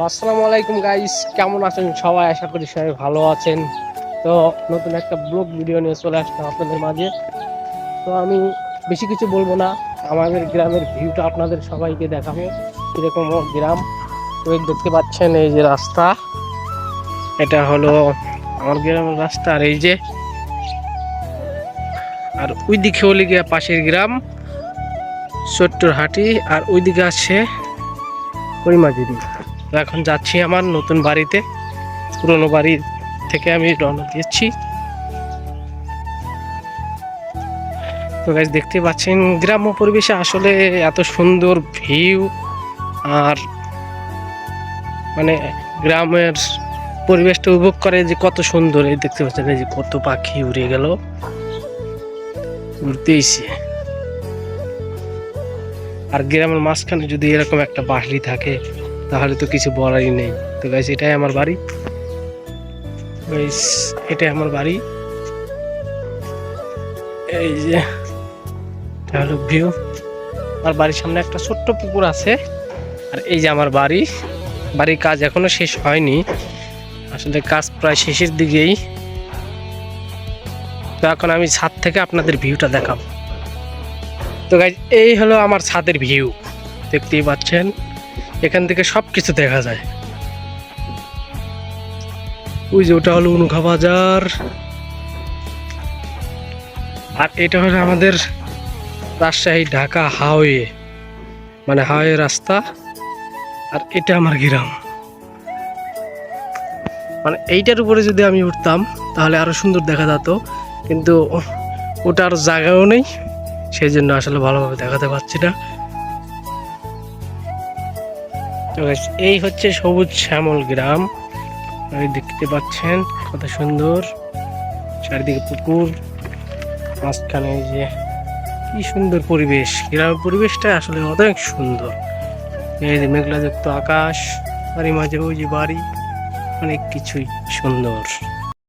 আসসালামু আলাইকুম গাইস কেমন আছেন সবাই? আশা করি সবাই ভালো আছেন। তো নতুন একটা ব্লগ ভিডিও নিয়ে চলে আসলাম আপনাদের মাঝে। তো আমি বেশি কিছু বলব না। আমাদের গ্রামের ভিউটা আপনাদের সবাইকে দেখাবো। কীরকম গ্রাম। তো দেখতে পাচ্ছেন এই যে রাস্তা। এটা হলো আমার গ্রামের রাস্তা। আর এই যে, আর ওই দিকে হলে গিয়ে পাশের গ্রাম চট্টরহাটি আর ওইদিকে আছে করিমাজিরি তো এখন যাচ্ছি আমার নতুন বাড়িতে। পুরনো বাড়ি থেকে আমি রওনা দিচ্ছি তো গাছ দেখতে পাচ্ছেন, গ্রাম্য পরিবেশে আসলে এত সুন্দর ভিউ আর মানে গ্রামের পরিবেশটা উপভোগ করে যে কত সুন্দর। এই দেখতে পাচ্ছেন যে কত পাখি উড়ে গেল। উড়তেইছে আর গ্রামের মাঝখানে যদি এরকম একটা বাড়ি থাকে তাহলে তো কিছু বলারই নেই। তো গাইস এটাই আমার বাড়ি। গাইস এটাই আমার বাড়ি। এই যে এটা হলো ভিউ আমার বাড়ির সামনে একটা ছোট্ট পুকুর আছে। আর এই যে আমার বাড়ি। বাড়ির কাজ এখনও শেষ হয়নি। আসলে কাজ প্রায় শেষের দিকেই। তো এখন আমি ছাদ থেকে আপনাদের ভিউটা দেখাবো। তো গাইজ এই হলো আমার ছাদের ভিউ দেখতেই পাচ্ছেন। এখান থেকে সব কিছু দেখা যায়। ওই যে ওটা হলো উনুখা বাজার। আর এটা হলো আমাদের রাজশাহী ঢাকা হাওয়ে মানে হাওয়ে রাস্তা। আর এটা আমার গ্রাম। মানে এইটার উপরে যদি আমি উঠতাম, তাহলে আরও সুন্দর দেখা যেত। কিন্তু ওটার জায়গাও নেই, সেই জন্য আসলে ভালোভাবে দেখাতে পারছি না। তো এই হচ্ছে সবুজ শ্যামল গ্রাম। দেখতে পাচ্ছেন, কত সুন্দর। চারিদিকে পুকুর, মাঝখানে যে কি সুন্দর পরিবেশ। গ্রামের পরিবেশটা আসলে অনেক সুন্দর। এই যে মেঘলাযুক্ত আকাশ বাড়ি মাঝে ওই যে বাড়ি, অনেক কিছুই সুন্দর।